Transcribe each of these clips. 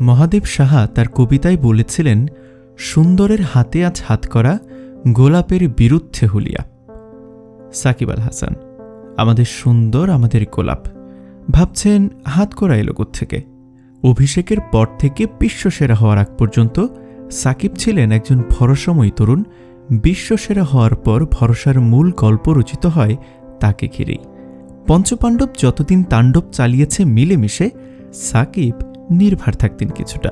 মহাদেব সাহা তার কবিতায় বলেছিলেন, সুন্দরের হাতে আজ হাত করা, গোলাপের বিরুদ্ধে হুলিয়া। সাকিব আল হাসান, আমাদের সুন্দর, আমাদের গোলাপ। ভাবছেন, হাত করা এলো থেকে অভিষেকের পর থেকে বিশ্বসেরা হওয়ার আগ পর্যন্ত সাকিব ছিলেন একজন ভরসাময়ী তরুণ। বিশ্বসেরা হওয়ার পর ভরসার মূল গল্প রচিত হয় তাকে ঘিরেই। পঞ্চপাণ্ডব যতদিন তাণ্ডব চালিয়েছে মিলেমিশে, সাকিব নির্ভার থাকতেন কিছুটা।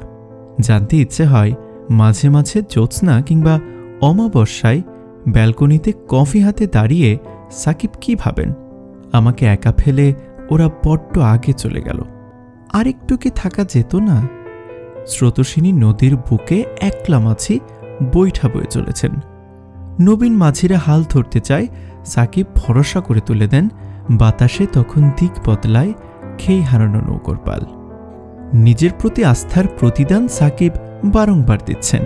জানতে ইচ্ছে হয়, মাঝে মাঝে জ্যোৎস্না কিংবা অমাবস্যায় ব্যালকনিতে কফি হাতে দাঁড়িয়ে সাকিব কি ভাবেন? আমাকে একা ফেলে ওরা বড্ড আগে চলে গেল। আরেকটু কি থাকা যেত না? স্রোতসিনী নদীর বুকে একলা মাছি বৈঠা বয়ে চলেছেন। নবীন মাঝিরা হাল ধরতে চায়, সাকিব ভরসা করে তুলে দেন, বাতাসে তখন দিক বদলায় খেই হারানো নৌকর পাল। নিজের প্রতি আস্থার প্রতিদান সাকিব বারংবার দিচ্ছেন।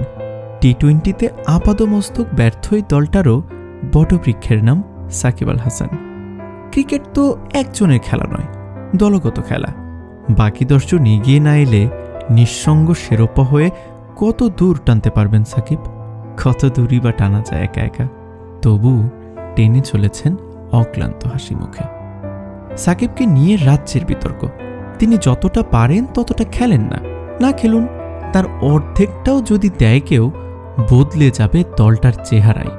টি টোয়েন্টিতে আপাদমস্তক ব্যর্থই দলটারও বটবৃক্ষের নাম সাকিব আল হাসান। ক্রিকেট তো একজনের খেলা নয়, দলগত খেলা। বাকি দশজন এগিয়ে না এলে নিঃসঙ্গ শেরোপা হয়ে কত দূর টানতে পারবেন সাকিব? কত দূরই বা টানা যায় একা একা? তবু টেনে চলেছেন অক্লান্ত হাসি মুখে। সাকিবকে নিয়ে রাজ্যের বিতর্ক তিনি যতটা পারেন ততটা খেলেন না। না খেলুন, তার অর্ধেকটাও যদি দেয় কেউ, বদলে যাবে দলটার চেহারায়।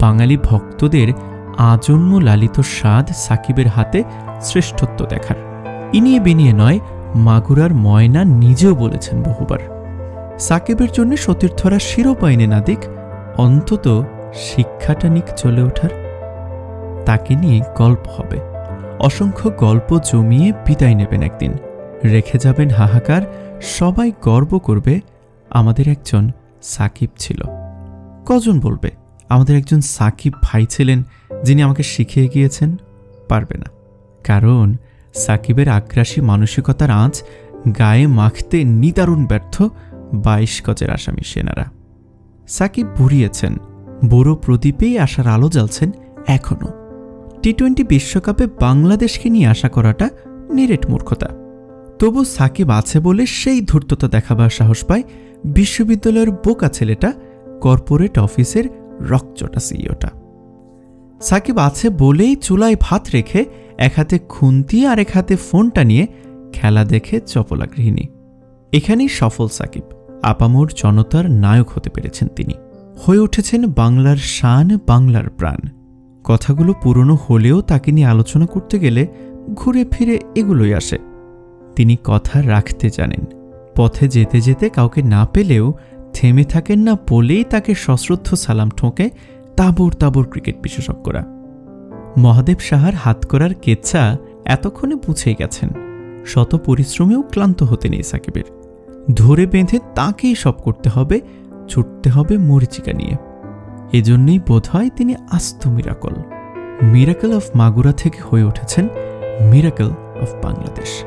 বাঙালি ভক্তদের আজন্ম লালিত স্বাদ সাকিবের হাতে শ্রেষ্ঠত্ব দেখার। ইনিয়ে বিনিয়ে নয়, মাগুরার ময়না নিজেও বলেছেন বহুবার। সাকিবের জন্য সতীর্থরা শিরোপা এনে না দিক, অন্তত শিক্ষাটা নিক চলে ওঠার। তাকে নিয়ে গল্প হবে। অসংখ্য গল্প জমিয়ে বিদায় নেবেন একদিন। রেখে যাবেন হাহাকার, সবাই গর্ব করবে, আমাদের একজন সাকিব ছিল। কজন বলবে, আমাদের একজন সাকিব ভাই ছিলেন যিনি আমাকে শিখিয়ে গিয়েছেন? পারবে না। কারণ সাকিবের আগ্রাসী মানসিকতার আঁচ গায়ে মাখতে নিদারুণ ব্যর্থ বাইশ গজের আসামি সেনারা। সাকিব বুড়িয়েছেন, বড় প্রদীপেই আসার আলো জ্বালছেন এখনও টি টোয়েন্টি বিশ্বকাপে বাংলাদেশকে নিয়ে আশা করাটা নিরেট মূর্খতা। তবু সাকিব আছে বলে সেই ধূর্ততা দেখাবার সাহস পায় বিশ্ববিদ্যালয়ের বোকা ছেলেটা, কর্পোরেট অফিসের রকচটা সিইওটা। সাকিব আছে বলেই চুলায় ভাত রেখে এক হাতে খুন্তি আর এক হাতে ফোনটা নিয়ে খেলা দেখে চপলা গৃহিণী এখানেই সফল সাকিব, আপামোর জনতার নায়ক হতে পেরেছেন তিনি। হয়ে উঠেছেন বাংলার শান, বাংলার প্রাণ। কথাগুলো পুরনো হলেও তাকে নিয়ে আলোচনা করতে গেলে ঘুরে ফিরে এগুলোই আসে। তিনি কথা রাখতে জানেন। পথে যেতে যেতে কাউকে না পেলেও থেমে থাকেন না বলেই তাকে সশ্রদ্ধ সালাম ঠোঁকে তাবর তাবর ক্রিকেট বিশেষজ্ঞরা। মহাদেব সাহার হাত করার কেচ্ছা এতক্ষণে বুঝেই গেছেন। শত পরিশ্রমেও ক্লান্ত হতে নেই সাকিবের। ধরে বেঁধে তাকেই সব করতে হবে, ছুটতে হবে মরিচিকা নিয়ে। এজন্যই বোধ হয় তিনি আস্ত মিরাকল। মিরাকল অফ মাগুরা থেকে হয়ে উঠেছেন মিরাকল অফ বাংলাদেশ।